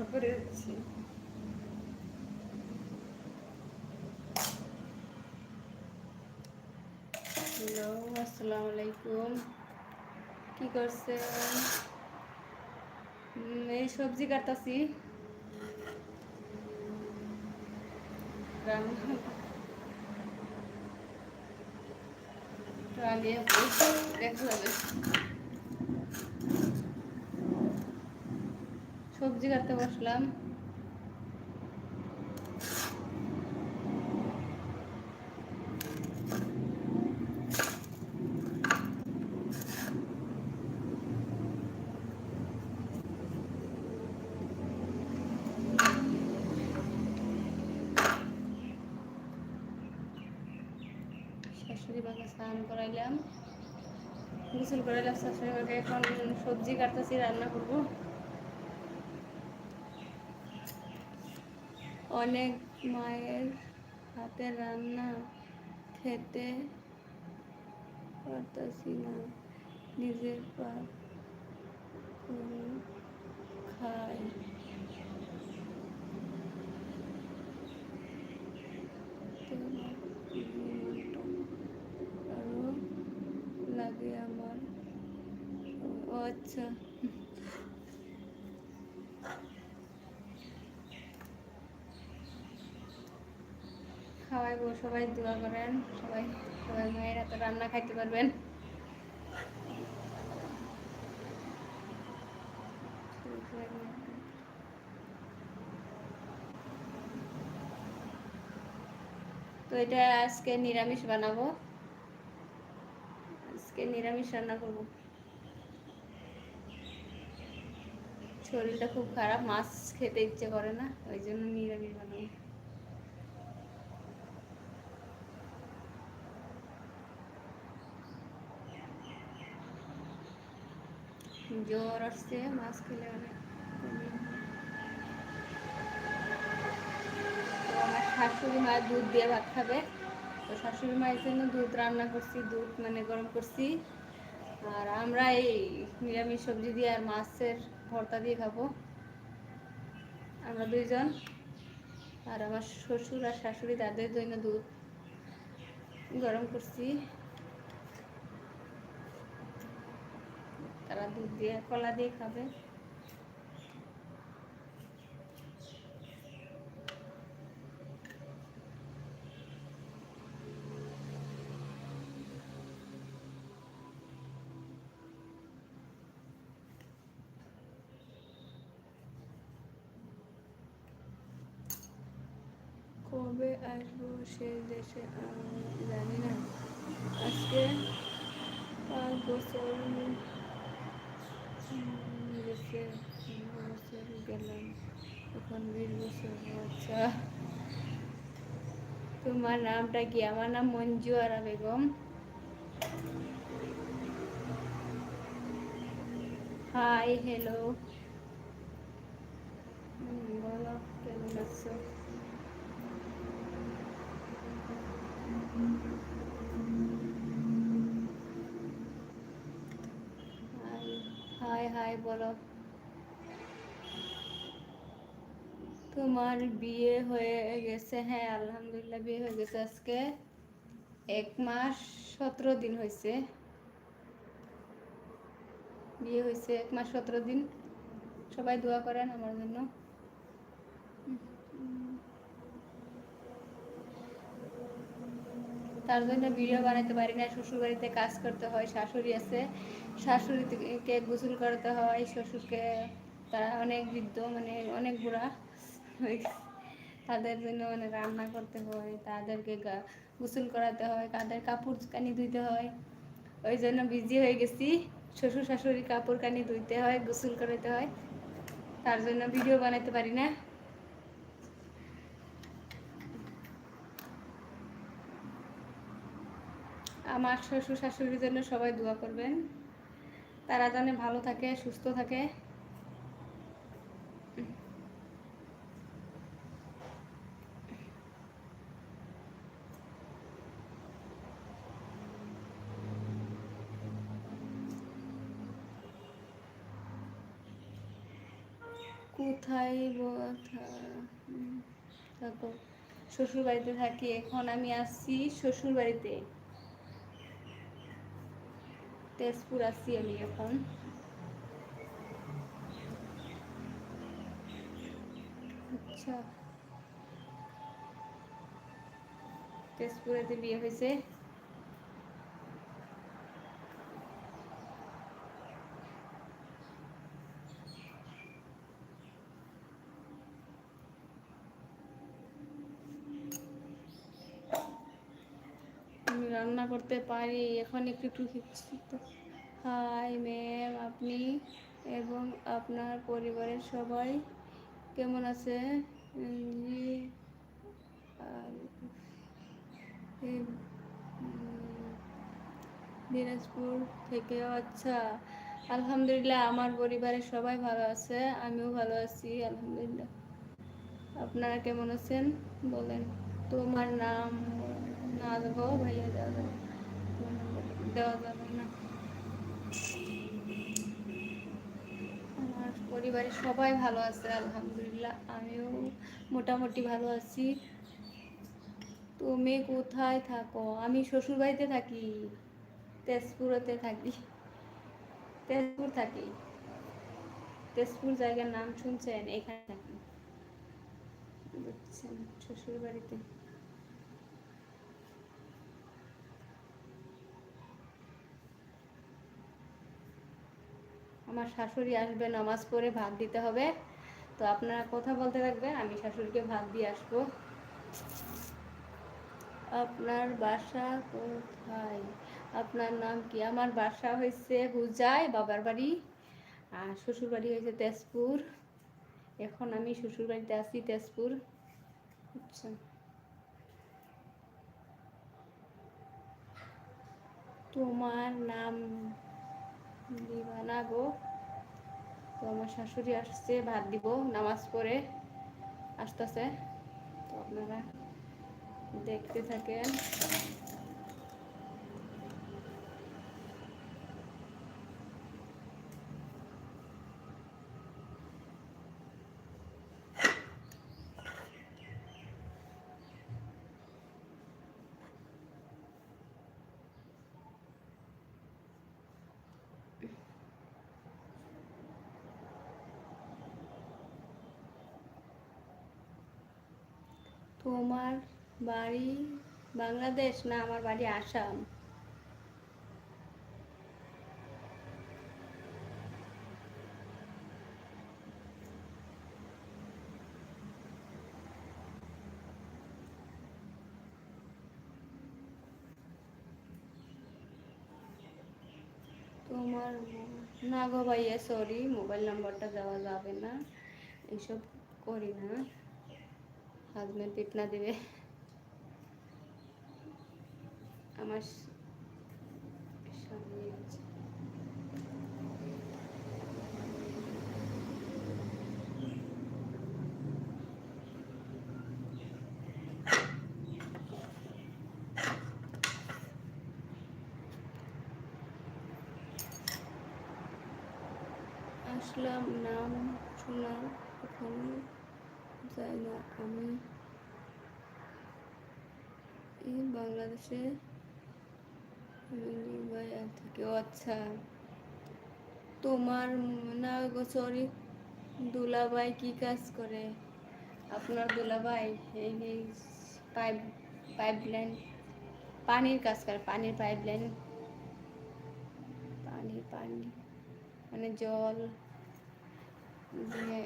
পরোটা করে হ্যালো আসসালামু আলাইকুম কি করছেন এই সবজি কাটতাছি রান্না রানিয়ে দেখা সবজি কাটতে বসলাম। শাশুড়ি মাকে স্নান করাইলাম। গোসল করাইলাম, শাশুড়ি মাকে এখন সবজি কাটতেছি, রান্না করব। অনেক মায়ের হাতের রান্না খেতে পারতাছি না। নিজের পা খাই। লাগে আমার। ও আচ্ছা। খাওয়াইবো সবাই দোয়া করেন, সবাই সবাই মায়ের হাতে রান্না খাইতে পারবেন। তো এটা আজকে নিরামিষ বানাবো। আজকে নিরামিষ রান্না করব। শরীরটা খুব খারাপ, মাছ খেতে ইচ্ছে করে না, ওই জন্য নিরামিষ বানাবো। জ্বর আসছে মাছ খেলে অনেক আমার শাশুড়ি মা দুধ দিয়ে ভাত খাবে তো শাশুড়ি মায়ের জন্য দুধ রান্না করছি দুধ মানে গরম করছি আর আমরা এই নিরামিষ সবজি দিয়ে আর মাছের ভর্তা দিয়ে খাব আমরা দুইজন আর আমার শ্বশুর আর শাশুড়ি তাদের জন্য দুধ গরম করছি তারা দুধ দিয়ে কলা দিয়ে খাবে। কবে আসব সে দেশে আমি জানি না। আজকে পাঁচ বছর গেছে বছর গেলাম। এখন বিশ বছর আচ্ছা তোমার নামটা কি? আমার নাম মঞ্জু আরা বেগম হাই হ্যালো বলো, কেমন আছো হাই হাই হাই বলো। তোমার বিয়ে হয়ে গেছে হ্যাঁ আলহামদুলিল্লাহ বিয়ে হয়ে গেছে আজকে। এক মাস সতেরো দিন হয়েছে। বিয়ে হয়েছে এক মাস সতেরো দিন। সবাই দোয়া করেন আমার জন্য। তার জন্য ভিডিও বানাতে পারি না শ্বশুর বাড়িতে কাজ করতে হয়, শাশুড়ি আছে, শাশুড়িকে গোসল করাতে হয়, শ্বশুরকে, তারা অনেক বৃদ্ধ মানে অনেক বুড়া হয়ে। তাদের জন্য মানে রান্না করতে হয়, তাদেরকে গোসল করাতে হয়, তাদের কাপড় কানি ধুইতে হয়, ওই জন্য বিজি হয়ে গেছি, শ্বশুর শাশুড়ি কাপড় কানি ধুইতে হয়, গোসল করাতে হয়, তার জন্য ভিডিও বানাতে পারি না আমার শ্বশুর শাশুড়ির জন্য সবাই দোয়া করবেন। তারা যেন ভালো থাকে, সুস্থ থাকে। কোথায় শ্বশুর বাড়িতে থাকি, এখন আমি আসছি শ্বশুর বাড়িতে তেজপুর আসছি আমি এখন। আচ্ছা। তেজপুরেতে বিয়ে হয়েছে আমি রান্না করতে পারি, এখন একটু একটু হাই ম্যাম, আপনি এবং আপনার পরিবারের সবাই কেমন আছে দিনাজপুর থেকে আচ্ছা। আলহামদুলিল্লাহ, আমার পরিবারের সবাই ভালো আছে, আমিও ভালো আছি, আলহামদুলিল্লাহ। আপনারা কেমন আছেন? বলেন, তোমার নাম না দেবো ভাইয়া দেওয়া যাবে দেওয়া যাবে না আমার পরিবারের সবাই ভালো আছে, আলহামদুলিল্লাহ। আমিও মোটামুটি ভালো আছি। তুমি কোথায় থাকো? আমি শ্বশুর বাড়িতে থাকি, তেজপুরতে থাকি। তেজপুর থাকি। তেজপুর জায়গার নাম শুনছেন? এখানে থাকি। বুঝছেন শ্বশুর আমার শাশুড়ি আসবে, নামাজ পড়ে ভাত দিতে হবে। তো আপনারা কথা বলতে থাকবেন, আমি শাশুড়িকে ভাত দিয়ে আসব। আপনার বাসা কোথায়? আপনার নাম কি? আমার বাসা হয়েছে হুজাই বাবার বাড়ি, আর শ্বশুর বাড়ি হয়েছে তেজপুর। এখন আমি শ্বশুর বাড়িতে আছি তেজপুর। আচ্ছা। তোমার নাম দিবানা গো। তো আমার শাশুড়ি আসছে, ভাত দিব, নামাজ পড়ে আসতেছে। তো আপনারা দেখতে থাকেন। তোমার বাড়ি বাংলাদেশ না আমার বাড়ি আসাম? তোমার না গো ভাইয়া সরি মোবাইল নাম্বারটা দেওয়া যাবে না। এইসব করি না। হাজবেন্ড পিটনা দিবে। আমার স- স্বামী আছে। আসলাম নাম শোনা কখনো যায় না। আমি এই বাংলাদেশে থেকে। আচ্ছা। তোমার না গো সরি দুলাভাই কি কাজ করে? আপনার দুলাভাই এই পাইপ পাইপ লাইন পানির কাজ করে, পানির পাইপ লাইন পানি পানি মানে জল দিয়ে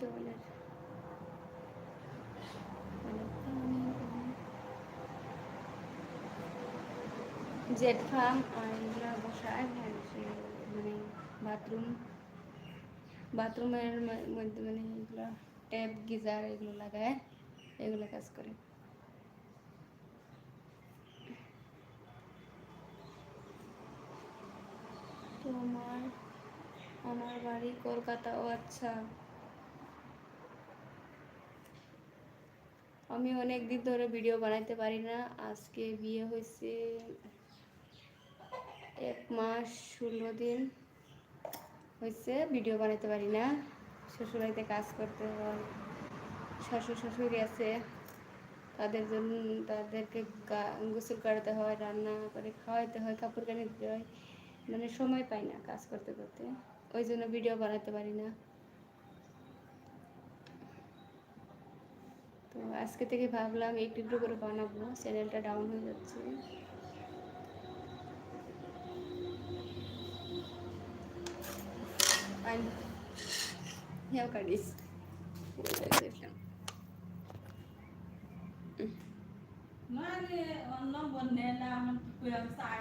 জলের মানে জেট ফার্ম আর বসায় আর মানে বাথরুম, বাথরুমের মধ্যে মানে এগুলো ট্যাপ, গিজার এগুলো লাগায়, এগুলো কাজ করে। তোমার, আমার বাড়ি কলকাতা ও আচ্ছা। আমি অনেক দিন ধরে ভিডিও বানাইতে পারি না। আজকে বিয়ে হয়েছে এক মাস ষোলো দিন হয়েছে ভিডিও বানাতে পারি না। শ্বশুরবাড়িতে কাজ করতে হয়। শ্বশুর শাশুড়ি আছে, তাদের জন্য তাদেরকে গোসল করাতে হয়, রান্না করে খাওয়াতে হয়, কাপড় কানি দিতে হয়। মানে সময় পাই না কাজ করতে করতে। ওই জন্য ভিডিও বানাতে পারি না। তো আজকে থেকে ভাবলাম একটু একটু করে বানাবো, চ্যানেলটা ডাউন হয়ে যাচ্ছে Ein Herkadis. মানে অন্য বন্যে না, আমার কুয়াম সাই